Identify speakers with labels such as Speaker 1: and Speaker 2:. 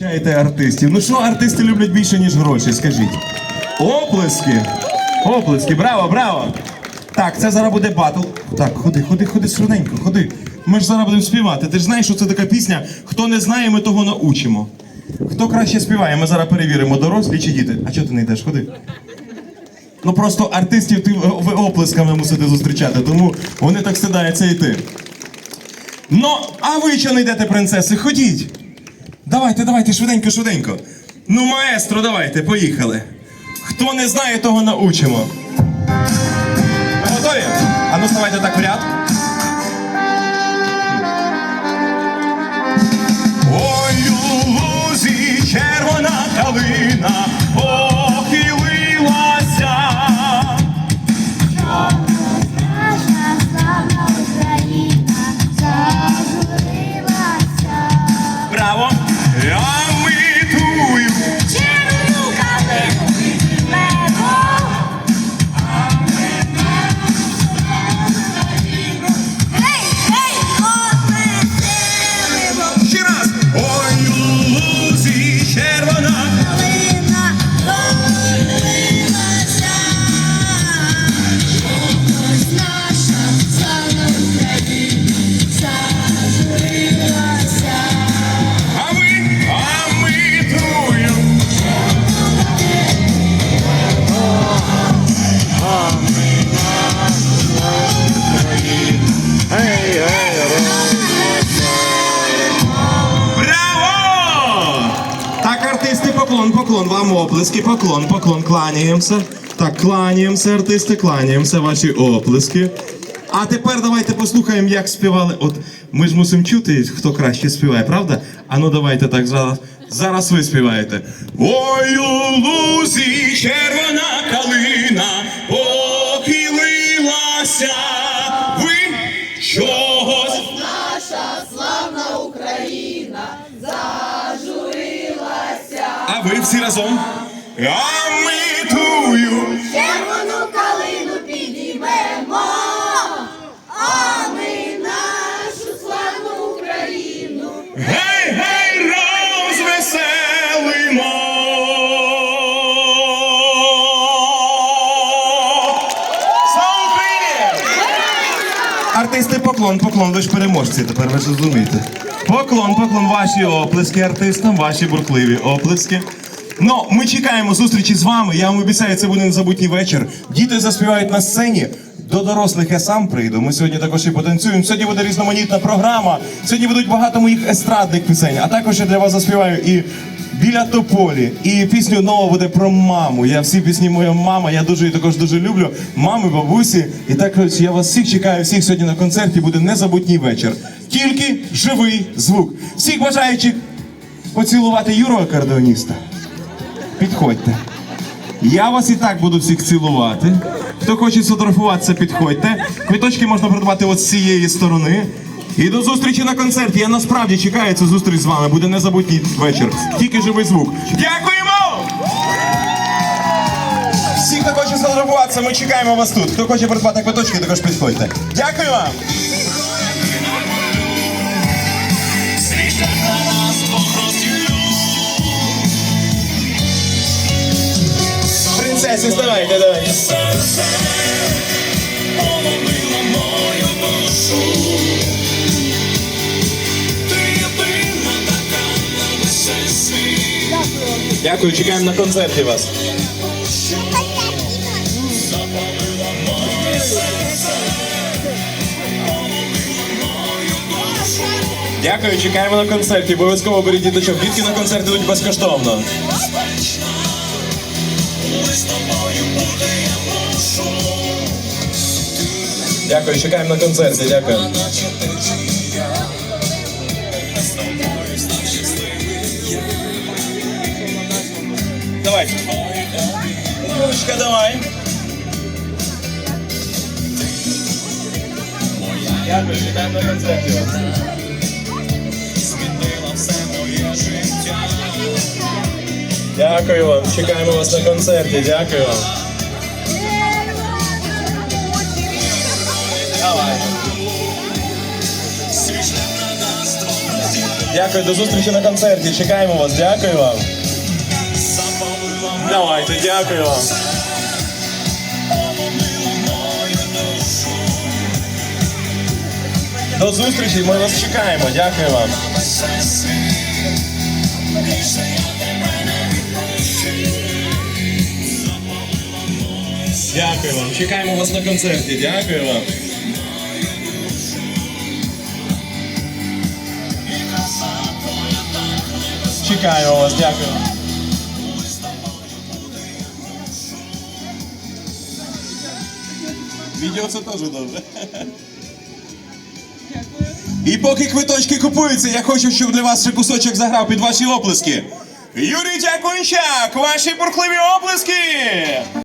Speaker 1: Чаєте артистів. Ну що артисти люблять більше, ніж гроші, скажіть. Оплески! Оплески, браво, браво! Так, це зараз буде батл. Так, ходи, ходи, ходи швиденько, ходи. Ми ж зараз будемо співати. Ти ж знаєш, що це така пісня. Хто не знає, ми того научимо. Хто краще співає, ми зараз перевіримо, дорослі чи діти. А чого ти не йдеш? Ходи. Ну просто артистів ти ви оплесками мусите зустрічати, тому вони так стидаються йти. Ну, а ви чого не йдете, принцеси? Ходіть! Давайте, давайте, швиденько, швиденько. Ну, маестро, давайте, поїхали. Хто не знає, того научимо. Ви готові? А ну ставайте так в ряд. Поклон, поклон, вам оплески, поклон, поклон, кланяємося. Так, кланяємося, артисти, кланяємося, ваші оплески. А тепер давайте послухаємо, як співали. От ми ж мусимо чути, хто краще співає, правда? А ну давайте так зараз. Зараз ви співаєте. Ой, у лузі червона калина похилилася. Ви чогось
Speaker 2: Наша славна Україна зажурилася.
Speaker 1: А ви Артисти, поклон, поклон, ви ж переможці, тепер ви ж розумієте. Поклон, поклон, ваші оплески артистам, ваші бурхливі оплески. Ну, ми чекаємо зустрічі з вами. Я вам обіцяю, це буде незабутній вечір. Діти заспівають на сцені. До дорослих я сам прийду. Ми сьогодні також і потанцюємо. Сьогодні буде різноманітна програма. Сьогодні будуть багато моїх естрадних пісень. А також я для вас заспіваю і біля тополі. І пісню нова буде про маму. Я всі пісні моя мама. Я дуже її також дуже люблю. Мами, бабусі. І також я вас всіх чекаю. Всіх сьогодні на концерті буде незабутній вечір. Тільки живий звук. Всіх бажаючих поцілувати Юру акордеоніста. Підходьте. Я вас і так буду всіх цілувати. Хто хоче сфотографуватися, підходьте. Квиточки можна придбати от з цієї сторони. І до зустрічі на концерті. Я насправді чекаю цю зустріч з вами. Буде незабутній вечір. Тільки живий звук. Дякуємо! Всі, хто хоче сфотографуватися, ми чекаємо вас тут. Хто хоче придбати квиточки, також підходьте. Дякую вам! Принцесі, вставайте, давайте. Дякую, чекаємо на концерті вас. Дякую, чекаємо на концерті. Обов'язково беріть діточок. Дітки на концерт йдуть безкоштовно. Дякую, чекаємо на концерті. Дякую. Давай. Юрочка, давай. Дякую, чекаємо на концерті. вас. Дякую вам. Чекаємо вас на концерті. Дякую вам. Давай. Дякую, до зустрічі на концерті. Чекаємо вас. Дякую вам. Давайте, дякую вам. До зустрічі, ми вас чекаємо. Дякую вам. Дякую вам. Чекаємо вас на концерті. Дякую вам. Чекаємо вас, дякую. Відео це теж добре. І поки квиточки купуються, я хочу, щоб для вас ще кусочок заграв під ваші оплески. Юрій Дякунчак, ваші бурхливі оплески!